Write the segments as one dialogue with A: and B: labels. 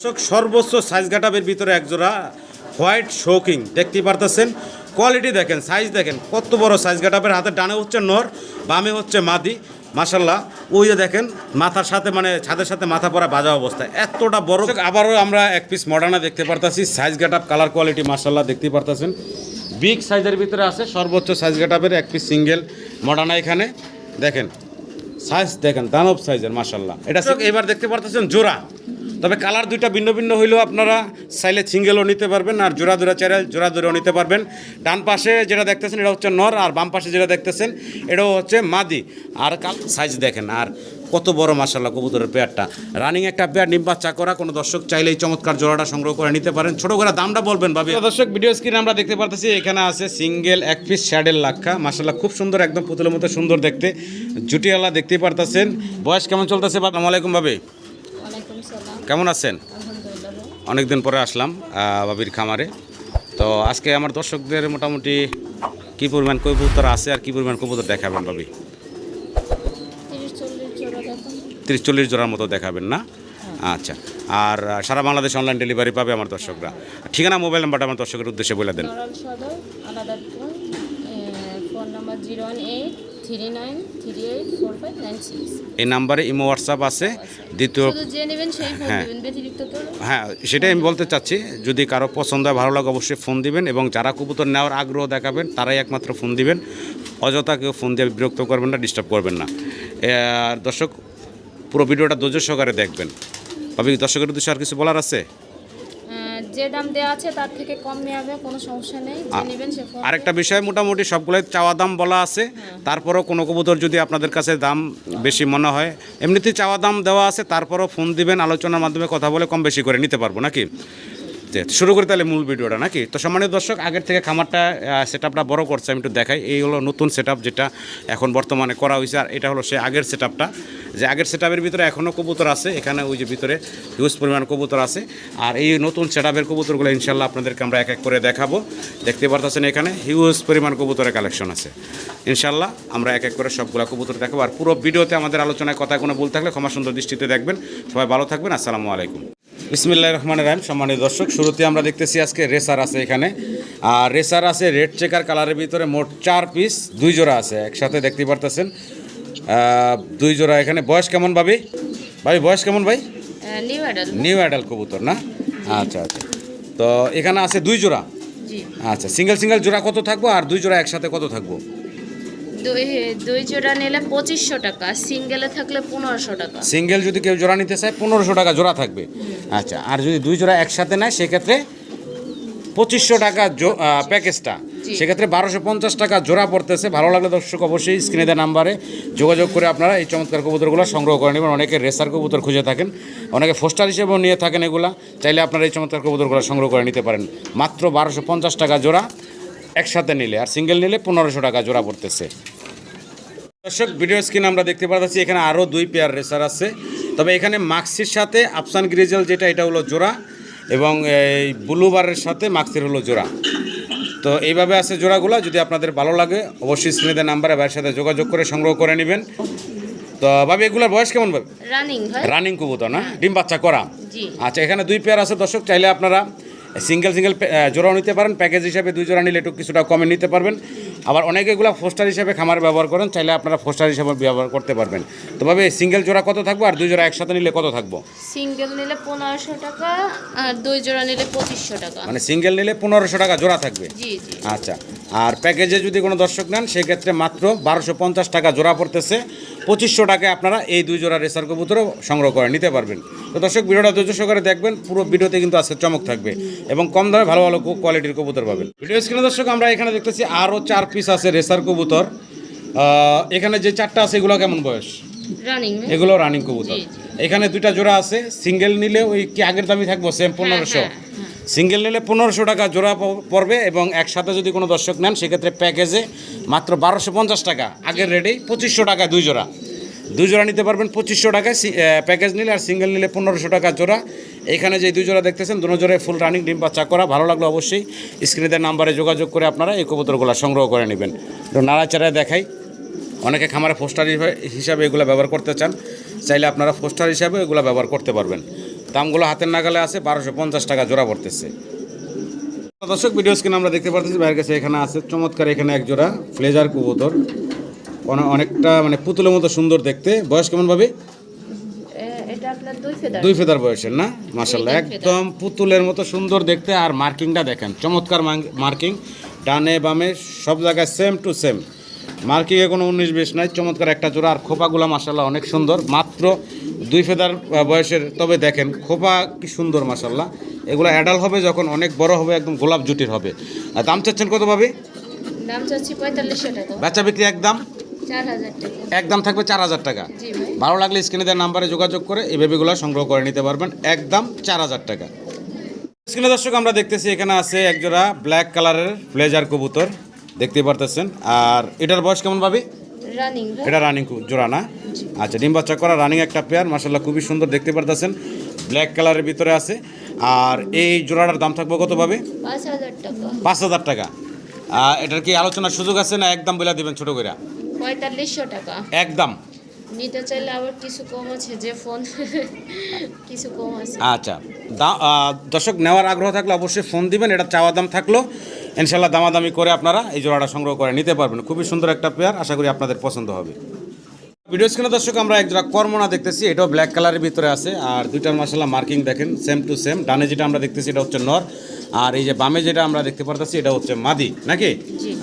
A: দর্শক সর্বোচ্চ সাইজ গাটাবের ভিতরে একজোড়া হোয়াইট শোকিং দেখতে পারতেছেন কোয়ালিটি দেখেন সাইজ দেখেন কত বড় সাইজ গাটাবের হাতে ডানে হচ্ছে নর বামে হচ্ছে মাদি। মাসাল্লাহ ওই যে দেখেন মাথার সাথে মানে ছাদের সাথে মাথা পরা বাজা অবস্থায় এতটা বড় আবারও আমরা এক পিস মডার্না দেখতে পারতাছি সাইজ গাটাপ কালার কোয়ালিটি মাসাল্লাহ দেখতে পারতেছেন। বিগ সাইজের ভিতরে আছে সর্বোচ্চ সাইজ গাটাপের এক পিস সিঙ্গেল মডার্না এখানে। দেখেন সাইজ দেখেন দানব সাইজের মাসাল্লাহ এটা এবার দেখতে পারতেছেন জোড়া। তবে কালার দুইটা ভিন্ন ভিন্ন হইলেও আপনারা চাইলে সিঙ্গেলও নিতে পারবেন আর জোড়া জোড়া চাইলে জোড়া জোড়াও নিতে পারবেন। ডান পাশে যেটা দেখতেছেন এটা হচ্ছে নর আর বাম পাশে যেটা দেখতেছেন এটাও হচ্ছে মাদি। আর কাল সাইজ দেখেন আর কত বড় মাসাল্লাহ কবুতরের পেয়ারটা। রানিং একটা পেয়ার বাচ্চা করা কোনো দর্শক চাইলেই চমৎকার জোড়াটা সংগ্রহ করে নিতে পারেন। ছোট করে দামটা বলবেন ভাবি। দর্শক ভিডিও স্ক্রিনে আমরা দেখতে পারতেছি এখানে আছে সিঙ্গেল এক পিস শ্যাডেল লাক্ষা। মাসাল্লাহ খুব সুন্দর একদম পুতুলের মতো সুন্দর দেখতে। জুটিয়ালা দেখতেই পারতেছেন। বয়স কেমন চলতেছে আসসালামু আলাইকুম ভাবি। কেমন আছেন?
B: আলহামদুলিল্লাহ ভালো।
A: অনেক দিন পরে আসলাম বাবির খামারে। তো আজকে আমার দর্শকদের মোটামুটি কী পরিমাণ কবুতর আছে আর কী পরিমাণ কবুতর দেখাবেন বাবি?
B: তিরিশ চল্লিশ
A: জোড়ার মতো দেখাবেন না? আচ্ছা আর সারা বাংলাদেশ অনলাইন ডেলিভারি পাবে আমার দর্শকরা। ঠিকানা মোবাইল নাম্বারটা আমার দর্শকের উদ্দেশ্যে বলে দেন।
B: Eight three nine three eight four five nine six.
A: এই নাম্বারে ইমো হোয়াটসঅ্যাপ আছে দ্বিতীয়
B: যে নেবেন সেই ফোন
A: হ্যাঁ।
B: দেবেন ব্যতিরিক্ত তো
A: হ্যাঁ সেটাই আমি বলতে চাচ্ছি যদি কারও পছন্দ হয় ভালো লাগে অবশ্যই ফোন দিবেন এবং যারা কবুতর নেওয়ার আগ্রহ দেখাবেন তারাই একমাত্র ফোন দিবেন। অযথা কেউ ফোন দিয়ে বিরক্ত করবেন না ডিস্টার্ব করবেন না। এ, আর দর্শক পুরো ভিডিওটা ধৈর্য সহকারে দেখবেন। ভাবি দর্শকের উদ্দেশ্যে আর কিছু বলার আছে?
B: যে দাম দেওয়া আছে তার থেকে কম নেওয়া হবে কোনো সমস্যা নেই যে নেবেন সে ফোন
A: আরেকটা বিষয় মোটামুটি সবগুলোই চাওয়া দাম বলা আছে। তারপরও কোনো কবুতর যদি আপনাদের কাছে দাম বেশি মনে হয় এমনিতেই চাওয়া দাম দেওয়া আছে তারপরও ফোন দিবেন আলোচনার মাধ্যমে কথা বলে কম বেশি করে নিতে পারব নাকি? শুরু করি তাহলে মূল ভিডিওটা নাকি? তো সম্মানিত দর্শক, আগের থেকে খামারটা সেট আপটা বড় করছে, আমি একটু দেখাই। এই হলো নতুন সেট যেটা এখন বর্তমানে করা হয়েছে, আর এটা হলো সে আগের সেট যে আগের সেট ভিতরে এখনও কবুতর আছে, এখানে ওই যে ভিতরে হিউজ পরিমাণ কবুতর আছে। আর এই নতুন সেট আপের কবুতরগুলো ইনশাল্লাহ আপনাদেরকে আমরা এক এক করে দেখাবো। দেখতে পারতেছেন এখানে হিউজ পরিমাণ কবুতরের কালেকশন আছে। ইনশাল্লাহ আমরা এক এক করে সবগুলো কবুতর দেখাবো। আর পুরো ভিডিওতে আমাদের আলোচনায় কথা কোনো ভুল থাকলে ক্ষমা সুন্দর দৃষ্টিতে দেখবেন। সবাই ভালো থাকবেন, আসসালামু আলাইকুম। বিসমিল্লাহ রহমান রাহিম। সম্মানিত দর্শক শুরুতে আমরা দেখতেছি আজকে রেসার আছে এখানে। আর রেসার আছে রেড চেকার কালারের ভিতরে মোট চার পিস দুই জোড়া আছে একসাথে দেখতে পারতেছেন। দুই জোড়া এখানে। বয়স কেমন ভাবি? ভাই বয়স কেমন ভাই?
B: নিউ অ্যাডাল
A: কবুতর না? আচ্ছা আচ্ছা। তো এখানে আছে দুই জোড়া? আচ্ছা সিঙ্গেল সিঙ্গেল জোড়া কত থাকব? আর দুই জোড়া একসাথে কত থাকব?
B: দুই দুই জোড়া নিলে পঁচিশশো টাকা সিঙ্গেলে থাকলে পনেরোশো টাকা।
A: সিঙ্গেল যদি কেউ জোড়া নিতে চায় পনেরোশো টাকা জোড়া থাকবে। আচ্ছা আর যদি দুই জোড়া একসাথে নেয় সেক্ষেত্রে পঁচিশশো টাকা প্যাকেজটা। সেক্ষেত্রে বারোশো পঞ্চাশ টাকা জোড়া পড়তেছে। ভালো লাগলে দর্শক অবশ্যই স্ক্রিনে দেওয়া নাম্বারে যোগাযোগ করে আপনারা এই চমৎকার কবুতরগুলো সংগ্রহ করে নেবেন। অনেকে রেসার কবুতর খুঁজে থাকেন অনেকে ফোস্টার হিসেবেও নিয়ে থাকেন এগুলা। চাইলে আপনারা এই চমৎকার কবুতরগুলো সংগ্রহ করে নিতে পারেন। মাত্র বারোশো পঞ্চাশ টাকা জোড়া। একসাথে নিলে আর সিঙ্গেল নিলে পনেরোশো টাকা জোড়া পড়তেছে। দর্শক ভিডিও স্ক্রিন আমরা দেখতে পাচ্ছি এখানে আরও দুই পেয়ার রেসার আছে। তবে এখানে মাক্সির সাথে আফসান গ্রিজেল যেটা এটা হলো জোড়া এবং এই ব্লুবারের সাথে মাক্সির হলো জোড়া। তো এইভাবে আছে জোড়াগুলো যদি আপনাদের ভালো লাগে অবশ্যই স্ক্রিনে নাম্বারে ভাইয়ের সাথে যোগাযোগ করে সংগ্রহ করে নেবেন। তো ভাবি এগুলোর বয়স কেমন ভাবে
B: রানিং
A: রানিং কবুতর না? ডিম বাচ্চা করা। আচ্ছা এখানে দুই পেয়ার আছে দর্শক চাইলে আপনারা সিঙ্গেল সিঙ্গেল জোড়াও নিতে পারেন। প্যাকেজ হিসাবে দুই জোড়া নিলে একটু কিছুটা কমে নিতে পারবেন। আবার অনেকে এগুলো ফোস্টার হিসাবে খামার ব্যবহার করেন চাইলে আপনারা ফোস্টার হিসাবে ব্যবহার করতে পারবেন। তো ভাবে সিঙ্গেল জোড়া কত থাকব আর দুই জোড়া একসাথে নিলে কত থাকব?
B: সিঙ্গেল নিলে পনেরোশো টাকা আর দুই জোড়া নিলে পঁচিশশো টাকা।
A: মানে সিঙ্গেল নিলে পনেরোশো টাকা জোড়া থাকবে?
B: জি জি।
A: আচ্ছা আর প্যাকেজে যদি কোনো দর্শক নেন সেক্ষেত্রে মাত্র বারোশো পঞ্চাশ টাকা জোড়া পড়তেছে। পঁচিশশো টাকায় আপনারা এই দুই জোড়া রেসার কবুতরও সংগ্রহ করে নিতে পারবেন। তো দর্শক ভিডিওটা ধৈর্য সহকারে দেখবেন পুরো ভিডিওতে কিন্তু আজকে চমক থাকবে এবং কম দামে ভালো ভালো কোয়ালিটির কবুতর পাবেন। ভিডিও স্ক্রিনে দর্শক আমরা এখানে দেখতেছি আরও চার পিস আছে রেসার কবুতর। এখানে যে চারটা আছে এগুলো কেমন বয়স?
B: রানিং
A: এগুলো রানিং কবুতর। এখানে দুইটা জোড়া আছে সিঙ্গেল নিলে ওই কি আগের দামই থাকব সেম পনেরোশো।
B: হ্যাঁ,
A: সিঙ্গেল নিলে পনেরোশো টাকা জোড়া পড়বে এবং একসাথে যদি কোনো দর্শক নেন সেক্ষেত্রে প্যাকেজে মাত্র বারোশো পঞ্চাশ টাকা। আগের রেটেই পঁচিশশো টাকা দুই জোড়া। দুই জোড়া নিতে পারবেন পঁচিশশো টাকায় প্যাকেজ নিলে আর সিঙ্গেল নিলে পনেরোশো টাকা জোড়া। এখানে যে দুই জোড়া দেখতেছেন দুটো জোড়ায় ফুল রানিং ডিম বাচ্চা করা ভালো লাগল অবশ্যই স্ক্রিনের নাম্বারে যোগাযোগ করে আপনারা এই কবুতরগুলো সংগ্রহ করে নেবেন। তো নাড়াচাড়ায় দেখাই। অনেকে খামারে পোস্টার হিসাবে এগুলো ব্যবহার করতে চান, চাইলে আপনারা পোস্টার হিসাবে এগুলো ব্যবহার করতে পারবেন। দামগুলো হাতের নাগালে আছে, বারোশো পঞ্চাশ টাকা জোড়া পড়তেছে। দর্শক ভিডিও স্ক্রিন আমরা দেখতে পাচ্ছি বাইরের কাছে এখানে আছে, চমৎকার এখানে এক জোড়া ফ্লেজার কবুতর। অনে- অনেকটা মানে পুতুলের মতো সুন্দর দেখতে। বয়স কেমন ভাবে?
B: দুই ফেদার।
A: বয়সের না? মাসাল্লাহ একদম পুতুলের মতো সুন্দর দেখতে আর মার্কিংটা দেখেন চমৎকার মার্কিং ডানে বামে সব জায়গায় সেম টু সেম মার্কিংয়ে কোনো উনিশ বিশ নাই চমৎকার একটা জোড়া আর খোপাগুলো মাসাল্লাহ অনেক সুন্দর মাত্র দুই ফেদার বয়সের। তবে দেখেন খোপা কি সুন্দর মাসাল্লাহ এগুলো অ্যাডাল হবে যখন অনেক বড় হবে একদম গোলাপ জুটির হবে। আর দাম চাচ্ছেন কত ভাবে?
B: দাম চাচ্ছি পঁয়তাল্লিশশো টাকা।
A: বেচা বিক্রি একদম? একদম থাকবে চার হাজার টাকা। ভালো লাগলে স্ক্রিনে দেওয়ার নাম্বারে যোগাযোগ করে এই বেবিগুলো সংগ্রহ করে নিতে পারবেন। একদম চার হাজার টাকা। স্ক্রিনে দর্শক আমরা দেখতেছি এখানে আছে একজোড়া ব্ল্যাক কালারের ব্লেজার কবুতর। দেখতে পারতেছেন। আর এটার বয়স কেমন
B: রানিং
A: এটা রানিং জোড়া না? আচ্ছা ডিম বাচ্চা করা রানিং একটা পেয়ার মাসাল্লাহ খুবই সুন্দর দেখতে পারতেছেন। ব্ল্যাক কালারের ভিতরে আছে। আর এই জোড়াটার দাম থাকবে কত পাবে
B: পাঁচ হাজার টাকা।
A: এটার কি আলোচনার সুযোগ আছে না একদম বলে দিবেন ছোট করে
B: পঁয়তাল্লিশশো টাকা।
A: একদম।
B: নিতে চাইলে আবার কিছু কম আছে যে ফোন কিছু কম আছে।
A: আচ্ছা। দর্শক নেওয়ার আগ্রহ থাকলে অবশ্যই ফোন দিবেন এটা চাওয়া দাম থাকল। ইনশাল্লাহ দামাদামি করে আপনারা এই জোড়াটা সংগ্রহ করে নিতে পারবেন। খুবই সুন্দর একটা পেয়ার আশা করি আপনাদের পছন্দ হবে। ভিডিও স্ক্রিনে দর্শক আমরা এক জোড়া কর্মনা দেখতেছি এটাও ব্ল্যাক কালারের ভিতরে আছে। আর দুইটার মাসাল্লাহ মার্কিং দেখেন সেম টু সেম ডানে যেটা আমরা দেখতেছি এটা হচ্ছে নর। আর এই যে বামে যেটা আমরা দেখতে পারতেছি এটা হচ্ছে মাদি। নাকি?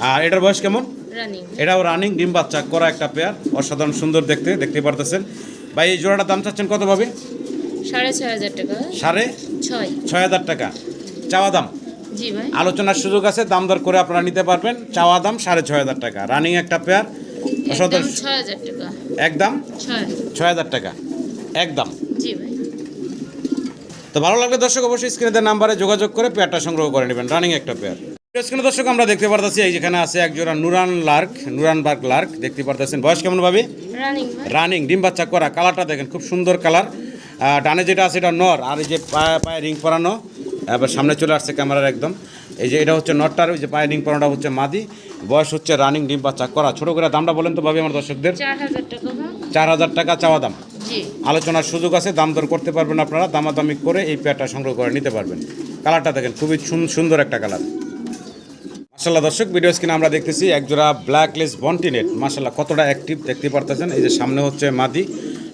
A: আর এটার বয়স কেমন? এটাও রানিং ডিম বাচ্চা করা একটা পেয়ার অসাধারণ সুন্দর দেখতে দেখতে পারতেছেন। ভাই এই জোড়াটার দাম চাচ্ছেন কত পাবে
B: সাড়ে ছয় হাজার টাকা।
A: সাড়ে
B: ছয়।
A: ছয় হাজার টাকা। চাওয়া দাম?
B: জি ভাই।
A: আলোচনার সুযোগ আছে দাম দর করে আপনারা নিতে পারবেন। চাওয়া দাম সাড়ে ছয় হাজার টাকা। রানিং একটা পেয়ার
B: একদম
A: অসাধারণ।
B: ছয় হাজার টাকা।
A: একদম?
B: ছয়।
A: ছয় হাজার টাকা। একদম।
B: জি ভাই।
A: তো ভালো লাগলে দর্শক অবশ্যই স্ক্রিনের নাম্বারে যোগাযোগ করে পেয়ারটা সংগ্রহ করে নেবেন। রানিং একটা পেয়ার স্ক্রিনে দর্শক আমরা দেখতে পারতেছি এই যেখানে আছে এক জোড়া Nuremberg lark Nuremberg lark দেখতে পারতেছেন। বয়স কেমন ভাবে?
B: রানিং
A: ডিম বাচ্চা করা কালারটা দেখেন খুব সুন্দর কালার। ডানে যেটা আছে এটা নর আর এই যে পায়ে পায়ে রিং পরানো এবার সামনে চলে আসছে ক্যামেরার একদম। এই যে এটা হচ্ছে নটটার ওই যে পায়ে রিং পরানোটা হচ্ছে মাদি। বয়স হচ্ছে রানিং ডিম বাচ্চা করা। ছোটো করে দামটা বলেন তো ভাবি আমার দর্শকদের।
B: চার হাজার টাকা
A: চাওয়া দাম। আলোচনার সুযোগ আছে দাম দর করতে পারবেন আপনারা। দামাদামি করে এই পেয়ারটা সংগ্রহ করে নিতে পারবেন। কালারটা দেখেন খুবই সুন- সুন্দর একটা কালার। মাসাল্লাহ দর্শক ভিডিও স্ক্রিনে আমরা দেখতেছি একজোড়া ব্ল্যাক লেস বন্টিনেট মাসাল্লাহ কতটা অ্যাক্টিভ দেখতে পারতেছেন? এই যে সামনে হচ্ছে মাদি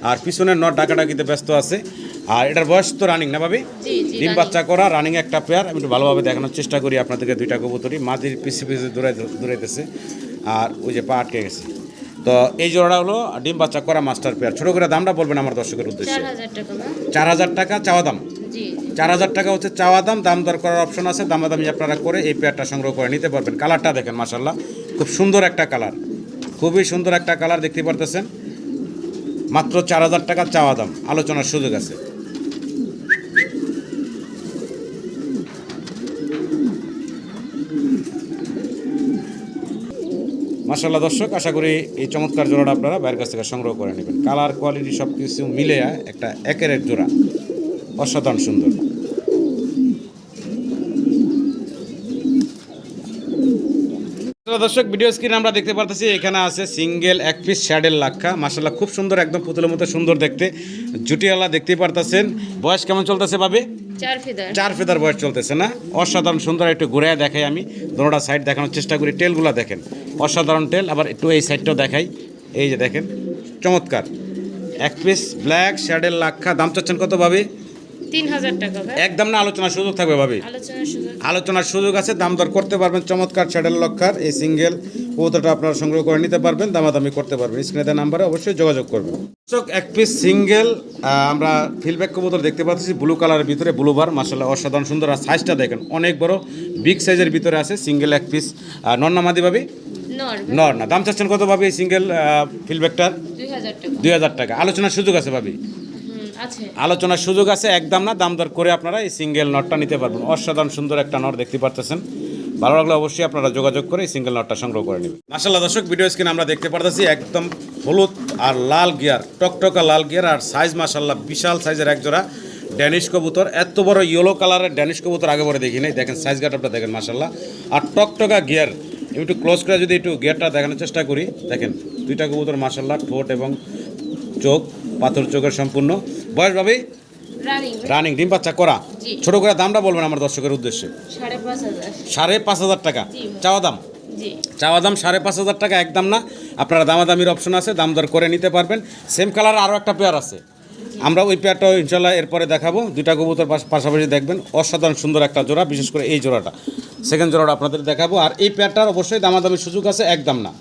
A: আর পিছনের নট ডাকাডাকিতে ব্যস্ত আছে। আর এটার বয়স তো রানিং না ভাবি? ডিম। বাচ্চা করা রানিং একটা পেয়ার আমি একটু ভালোভাবে দেখানোর চেষ্টা করি আপনাদেরকে দুইটা কবুতরি মাদির পিছিয়ে পিছিয়ে দূরাই দূরাইতেছে আর ওই যে পা আটকে গেছে। তো এই জোড়া হলো ডিম বাচ্চা করা মাস্টার পেয়ার ছোটো করে দামটা বলবেন আমার দর্শকের উদ্দেশ্যে?
B: চার হাজার টাকা
A: চাওয়া দাম। চার হাজার টাকা হচ্ছে চাওয়া দাম দাম দর করার অপশন আছে। দামাদামি আপনারা করে এই পেয়ারটা সংগ্রহ করে নিতে পারবেন। কালারটা দেখেন মাসাল্লাহ খুব সুন্দর একটা কালার খুবই সুন্দর একটা কালার দেখতে পারতেছেন। মাত্র চার হাজার টাকা চাওয়া দাম। আলোচনার সুযোগ আছে। মাসাল্লাহ দর্শক, আশা করি এই চমৎকার জোড়াটা আপনারা বাইরের কাছ থেকে সংগ্রহ করে নেবেন। কালার কোয়ালিটি সব কিছু মিলে একটা একের এক জোড়া। অসাধারণ সুন্দর। দর্শক ভিডিও স্ক্রিনে আমরা দেখতে পারতেছি এখানে আছে সিঙ্গেল এক পিস শ্যাডেল লাক্ষা মাসাল্লাহ খুব সুন্দর একদম পুতুলের মতো সুন্দর দেখতে। জুটিওয়ালা দেখতে পারতেছেন। বয়স কেমন চলতেছে ভাবে?
B: চার ফেদার।
A: বয়স চলতেছে না? অসাধারণ সুন্দর একটু ঘুরে দেখাই আমি। দোনোটা সাইড দেখানোর চেষ্টা করি। টেলগুলো দেখেন। অসাধারণ টেল আবার একটু এই সাইডটাও দেখাই। এই যে দেখেন চমৎকার। এক পিস ব্ল্যাক শ্যাডেল লাক্ষা দাম চাচ্ছেন কত ভাবে?
B: তিন হাজার টাকা
A: একদম না আলোচনার সুযোগ থাকবে ভাবি।
B: আলোচনার সুযোগ।
A: আছে দাম দর করতে পারবেন চমৎকার শ্যাডেল লক্ষার এই সিঙ্গেল কৌতাটা আপনারা সংগ্রহ করে নিতে পারবেন দামাদামি করতে পারবেন। স্ক্রিনে দেওয়া নাম্বারে অবশ্যই যোগাযোগ করবেন। দর্শক এক পিস সিঙ্গেল আমরা ফিলব্যাক কবুতর দেখতে পাচ্ছি ব্লু কালারের ভিতরে ব্লুবার মাসাল্লাহ অসাধারণ সুন্দর আর সাইজটা দেখেন অনেক বড় বিগ সাইজের ভিতরে আছে সিঙ্গেল এক পিস নন্নামাদি ভাবি?
B: নর
A: না দাম চাচ্ছেন কত ভাবি এই সিঙ্গেল ফিলব্যাকটার
B: দুই হাজার টাকা।
A: আলোচনার সুযোগ আছে ভাবি।
B: আছে
A: আলোচনার সুযোগ আছে, একদম না দাম দর করে আপনারা এই সিঙ্গেল নটটা নিতে পারবেন। অসাধারণ সুন্দর একটা নট দেখতে পারতেছেন। ভালো লাগলে অবশ্যই আপনারা যোগাযোগ করে এই সিঙ্গেল নটটা সংগ্রহ করে নেবেন। মাসাল্লাহ দর্শক ভিডিও স্ক্রিন আমরা দেখতে পারতেছি একদম হলুদ আর লাল গিয়ার টকটকা লাল গিয়ার আর সাইজ মাসাল্লাহ বিশাল সাইজের এক জোড়া ড্যানিশ কবুতর। এত বড় ইয়েলো কালারের ড্যানিশ কবুতর আগে পরে দেখি নাই দেখেন সাইজ গাটটা দেখেন মাসাল্লাহ আর টকটকা গিয়ার একটু ক্লোজ করে যদি একটু গিয়ারটা দেখানোর চেষ্টা করি। দেখেন, দুইটা কবুতর মাসাল্লাহ ঠোঁট এবং চোখ। পাথর চোখের সম্পূর্ণ। বয়স ভাবি?
B: রানিং
A: ডিম বাচ্চা করা। ছোট করে দামটা বলবেন আমার দর্শকের উদ্দেশ্যে।
B: সাড়ে পাঁচ হাজার।
A: টাকা। চাওয়া দাম? চাওয়া দাম সাড়ে পাঁচ হাজার টাকা একদম না। আপনারা দামাদামির অপশন আছে দাম দর করে নিতে পারবেন। সেম কালার আরও একটা পেয়ার আছে। আমরা ওই পেয়ারটাও ইনশাল্লাহ এরপরে দেখাবো। দুইটা কবুতর পাশ- পাশাপাশি দেখবেন। অসাধারণ সুন্দর একটা জোড়া বিশেষ করে এই জোড়াটা। সেকেন্ড জোড়াটা আপনাদের দেখাবো। আর এই পেয়ারটার অবশ্যই দামাদামির সুযোগ আছে একদম না।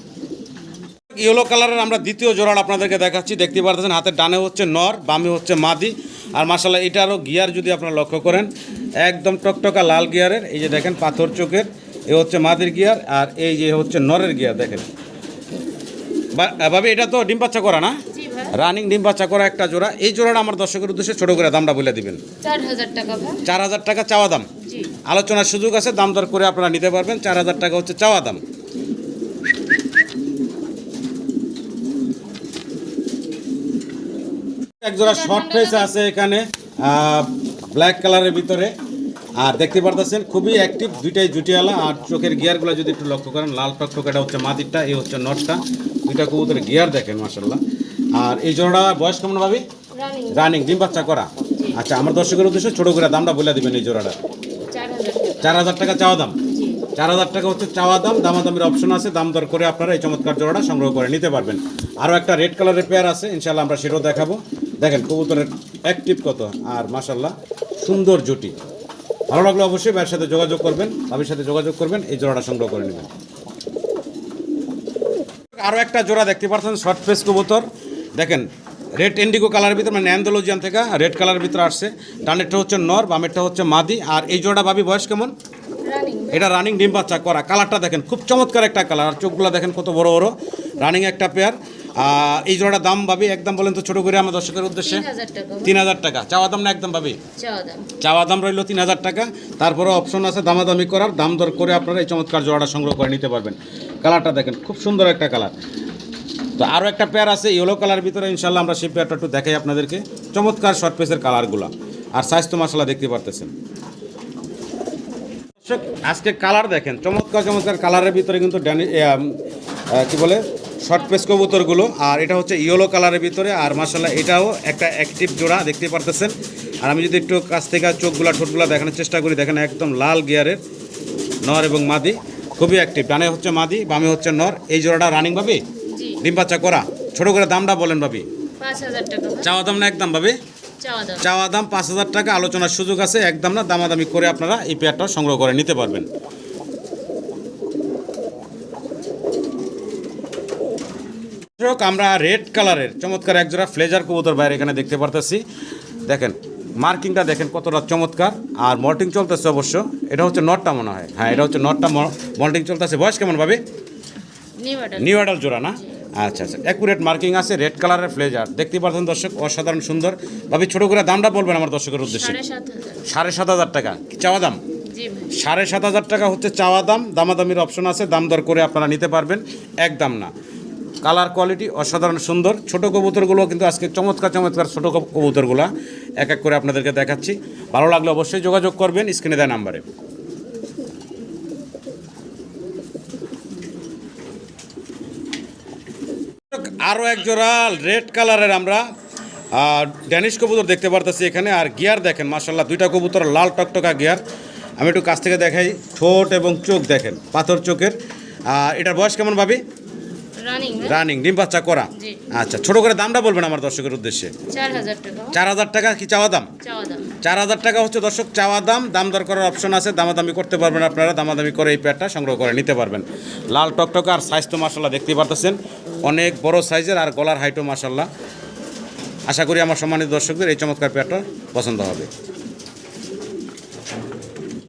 A: ইয়েলো কালারের আমরা দ্বিতীয় জোড়াটা আপনাদেরকে দেখাচ্ছি। দেখতে পারতেছেন হাতের ডানে হচ্ছে নর বামে হচ্ছে মাদি। আর মাসাল্লাহ এটারও গিয়ার যদি আপনারা লক্ষ্য করেন একদম টকটকা লাল গিয়ারের এই যে দেখেন পাথর চোখের এ হচ্ছে মাদির গিয়ার আর এই যে হচ্ছে নরের গিয়ার দেখেন। ভাবি এটা তো ডিম বাচ্চা করা না? রানিং ডিম বাচ্চা করা একটা জোড়া। এই জোড়াটা আমার দর্শকের উদ্দেশ্যে ছোটো করে দামটা বলে দিবেন।
B: চার হাজার টাকা
A: চাওয়া দাম। আলোচনার সুযোগ আছে দাম দর করে আপনারা নিতে পারবেন। চার হাজার টাকা হচ্ছে চাওয়া দাম। একজোড়া শর্ট ফেস আছে এখানে ব্ল্যাক কালারের ভিতরে। আর দেখতে পারতেছেন খুবই অ্যাক্টিভ দুইটাই জুটিয়ালা আর চোখের গিয়ারগুলো যদি একটু লক্ষ্য করেন লাল টকটক এটা হচ্ছে মাদিরটা এই হচ্ছে নটটা। দুইটা কবুতরের গিয়ার দেখেন মাসাল্লাহ আর এই জোড়াটা বয়স কেমন ভাবি?
B: রানিং
A: ডিম বাচ্চা করা। আচ্ছা আমার দর্শকের উদ্দেশ্যে ছোটো করে দামটা বলে দিবেন এই জোড়াটা।
B: চার হাজার। টাকা
A: চার হাজার টাকা চাওয়া দাম? চার হাজার টাকা হচ্ছে চাওয়া দাম দামাদামির অপশন আছে দাম দর করে আপনারা এই চমৎকার জোড়াটা সংগ্রহ করে নিতে পারবেন। আরও একটা রেড কালারের পেয়ার আছে ইনশাল্লাহ আমরা সেটাও দেখাবো। দেখেন কবুতরের অ্যাক্টিভ কত? আর মাসাল্লাহ সুন্দর জুটি। ভালো লাগলে অবশ্যই ভাইয়ের সাথে যোগাযোগ করবেন ভাবির সাথে যোগাযোগ করবেন এই জোড়াটা সংগ্রহ করে নেবেন। আরও একটা জোড়া দেখতে পাচ্ছেন শর্ট ফেস কবুতর। দেখেন রেড ইন্ডিগো কালারের ভিতরে মানে ন্যান্ডোলজিয়ান থেকে রেড কালারের ভিতরে আসছে। ডানেরটা হচ্ছে নর বামেরটা হচ্ছে মাদি। আর এই জোড়া ভাবি বয়স কেমন? এটা রানিং ডিম বাচ্চা করা। কালারটা দেখেন খুব চমৎকার একটা কালার আর চোখগুলো দেখেন কত বড় বড়। রানিং একটা পেয়ার এই জোড়াটা দাম ভাবি একদম বলেন তো ছোট করে আমার দর্শকের উদ্দেশ্যে।
B: তিন হাজার টাকা।
A: চাওয়া দাম না একদম ভাবি
B: চাওয়া দাম।
A: রইল তিন হাজার টাকা। তারপরে অপশন আছে দামাদামি করার। দাম দর করে আপনারা এই চমৎকার জোড়াটা সংগ্রহ করে নিতে পারবেন। কালারটা দেখেন খুব সুন্দর একটা কালার। তো আরও একটা পেয়ার আছে ইয়েলো কালার ভিতরে ইনশাল্লাহ আমরা সেই পেয়ারটা একটু দেখাই আপনাদেরকে। চমৎকার শর্ট পেসের কালারগুলো। আর সাইজ তো মশলা দেখতে পারতেছেন। আজকে কালার দেখেন চমৎকার চমৎকার কালারের ভিতরে কিন্তু কি বলে? শর্ট পেস কবুতরগুলো আর এটা হচ্ছে ইয়েলো কালারের ভিতরে আর মাসাল্লাহ এটাও একটা অ্যাক্টিভ জোড়া দেখতে পারতেছেন। আর আমি যদি একটু কাছ থেকে চোখগুলা ঠোঁটগুলা দেখানোর চেষ্টা করি দেখেন একদম লাল গিয়ারের নর এবং মাদি খুবই অ্যাক্টিভ ডানে হচ্ছে মাদি বামে হচ্ছে নর। এই জোড়াটা রানিং ভাবি? ডিম বাচ্চা করা। ছোট করে দামটা বলেন ভাবি। চাওয়া দাম না একদম ভাবি?
B: চাওয়া দাম।
A: চাওয়া দাম পাঁচ হাজার টাকা আলোচনার সুযোগ আছে একদম না দামাদামি করে আপনারা এই পেয়ারটা সংগ্রহ করে নিতে পারবেন। দর্শক, আমরা রেড কালারের চমৎকার একজোড়া ফ্লেজার কবুতর বাইরে এখানে দেখতে পারতেছি। দেখেন মার্কিংটা দেখেন কতটা চমৎকার। আর মল্টিং চলতেছে অবশ্য। এটা হচ্ছে নটটা মনে হয়। হ্যাঁ এটা হচ্ছে নটটা মল্টিং চলতেছে। বয়স কেমন ভাবে?
B: নিউ
A: অ্যাডাল জোড়া না? আচ্ছা আচ্ছা। অ্যাকুরেট মার্কিং আছে রেড কালারের ফ্লেজার। দেখতে পাচ্ছেন দর্শক অসাধারণ সুন্দর। ভাবি ছোটো করে দামটা বলবেন আমার দর্শকের উদ্দেশ্যে?
B: সাড়ে সাত হাজার।
A: টাকা। কি চাওয়া দাম? সাড়ে সাত হাজার টাকা হচ্ছে চাওয়া দাম। দামাদামির অপশন আছে। দাম দর করে আপনারা নিতে পারবেন। একদম না। কালার কোয়ালিটি অসাধারণ সুন্দর। ছোট কবুতরগুলো কিন্তু আজকে চমৎকার চমৎকার ছোট কব- কবুতরগুলো। এক এক করে আপনাদেরকে দেখাচ্ছি। ভালো লাগলে অবশ্যই যোগাযোগ করবেন স্ক্রিনে দেয় নাম্বারে। আরও এক জোড়া রেড কালারের আমরা ড্যানিশ কবুতর দেখতে পারতেছি এখানে। আর গিয়ার দেখেন মার্শাল্লাহ দুইটা কবুতর লাল টকটকা গিয়ার। আমি একটু কাছ থেকে দেখাই, ঠোঁট এবং চোখ দেখেন, পাথর চোখের। এটার বয়স কেমন ভাবি?
B: রানিং ভাই
A: ডিম বাচ্চা করা। আচ্ছা ছোট করে দামটা বলবেন আমার দর্শকের উদ্দেশ্যে।
B: চার হাজার টাকা।
A: কি চাওয়া দাম?
B: চাওয়া দাম।
A: চার হাজার টাকা হচ্ছে দর্শক চাওয়া দাম। দাম দর করার অপশন আছে দামাদামি করতে পারবেন আপনারা দামাদামি করে এই প্যাডটা সংগ্রহ করে নিতে পারবেন। লাল টকটক আর সাইজ তো মাসাল্লাহ দেখতেই পারতেছেন। অনেক বড় সাইজের আর গলার হাইটও মাসাল্লাহ আশা করি আমার সম্মানিত দর্শকদের এই চমৎকার প্যাডটা পছন্দ হবে।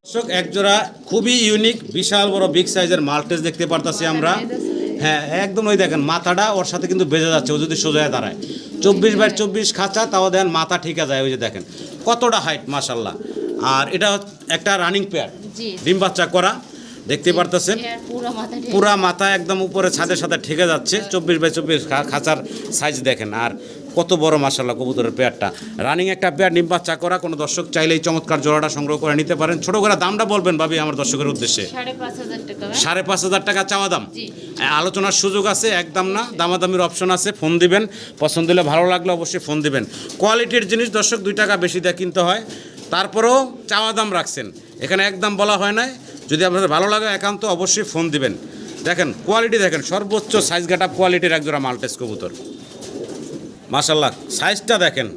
A: দর্শক একজোড়া খুবই ইউনিক বিশাল বড় বিগ সাইজের মাল্টেজ দেখতে পারতাছি আমরা। হ্যাঁ একদম ওই দেখেন মাথাটা ওর সাথে কিন্তু বেজে যাচ্ছে ও যদি সোজা দাঁড়ায়। চব্বিশ বাই চব্বিশ খাঁচা তাও দেখেন মাথা ঠিকা যায় ওই যে দেখেন। কতটা হাইট মাসাল্লাহ আর এটা একটা রানিং পেয়ার ডিম বাচ্চা করা। দেখতে পারতেছেন? পুরো মাথা একদম উপরে ছাদের সাথে ঠেকে যাচ্ছে। চব্বিশ বাই চব্বিশ খাঁচার সাইজ দেখেন। আর কত বড় মাসাল্লাহ কবুতরের পেয়ারটা। রানিং একটা পেয়ার ডিম বাচ্চা করা। কোনো দর্শক চাইলে এই চমৎকার জোড়াটা সংগ্রহ করে নিতে পারেন। ছোট করে দামটা বলবেন ভাবি আমার দর্শকের উদ্দেশ্যে।
B: সাড়ে পাঁচ হাজার টাকা ভাই।
A: সাড়ে পাঁচ হাজার টাকা চাওয়া দাম। আলোচনার সুযোগ আছে একদম না। দামাদামির অপশন আছে ফোন দিবেন। পছন্দ হলে ভালো লাগলে অবশ্যই ফোন দিবেন। কোয়ালিটির জিনিস দর্শক দুই টাকা বেশি দিয়ে কিনতে হয়। তারপরেও চাওয়া দাম রাখছেন। এখানে একদম বলা হয় নাই। যদি আপনাদের ভালো লাগে একান্ত অবশ্যই ফোন দিবেন। দেখেন কোয়ালিটি দেখেন, সর্বোচ্চ সাইজ গাটা কোয়ালিটির একজোড়া মাল্টেস কবুতর। মাশাল্লাহ সাইজটা দেখেন,